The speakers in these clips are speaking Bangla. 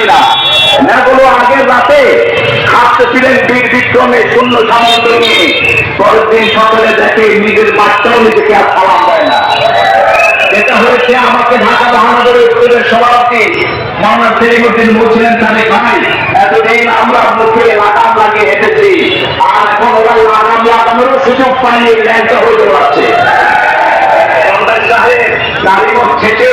না আগের রাতে খাটতেছিলেন বীর বিক্রমে শূন্য সামন্ত নিয়ে। পরের দিন সকালে দেখে নিজের বাচ্চাও নিজেকে আর সালাম দেয় না। এটা হয়েছে আমাকে ঢাকা মহানগরের স্কুলের সভাপতি মোহাম্মদ সেলিমুদ্দিন বলছিলেন তাহলে ভাই এতদিন আমরা মুখে লাগাম লাগিয়ে হেঁটেছি। আর এখন ওরা লাগাম লাগানোরও সুযোগ পাইয়ে ল্যাংটা হয়ে যাচ্ছে সাহেব নারীগঞ্জ ছেঁচেও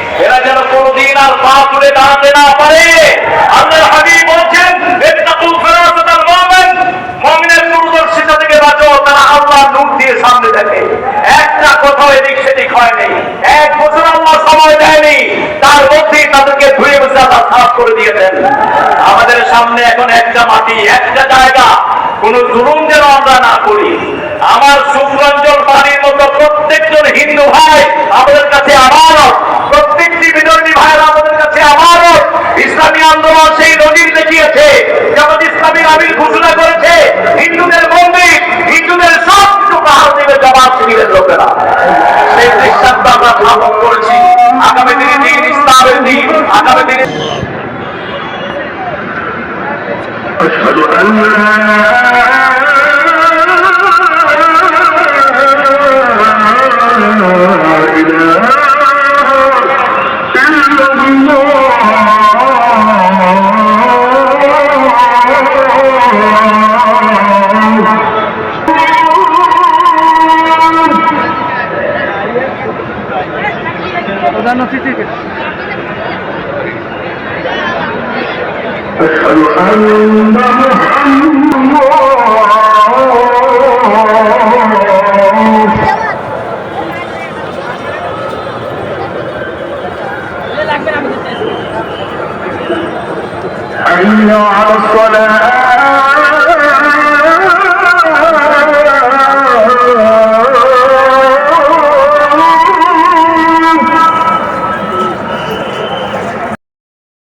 এরা যেন কোনদিন আর পা তুলে দাঁড়াতে না পারে। আল্লাহ হাবিব বলছেন মুমিনের দূরদর্শিতা থেকে বাঁচো তারা আল্লাহ নূর দিয়ে সামনে দেখে। একটা কোথাও এদিক সেদিক হয়নি এক বছর আল্লাহ সময় দেয়নি। তার মধ্যেই তাদেরকে ধুয়ে বসে আল্লাহ সাফ করে দিয়েছেন। আমাদের সামনে এখন একটা মাটি, একটা জায়গা। প্রধান অতিথি أشهد أن محمد حي على الصلاة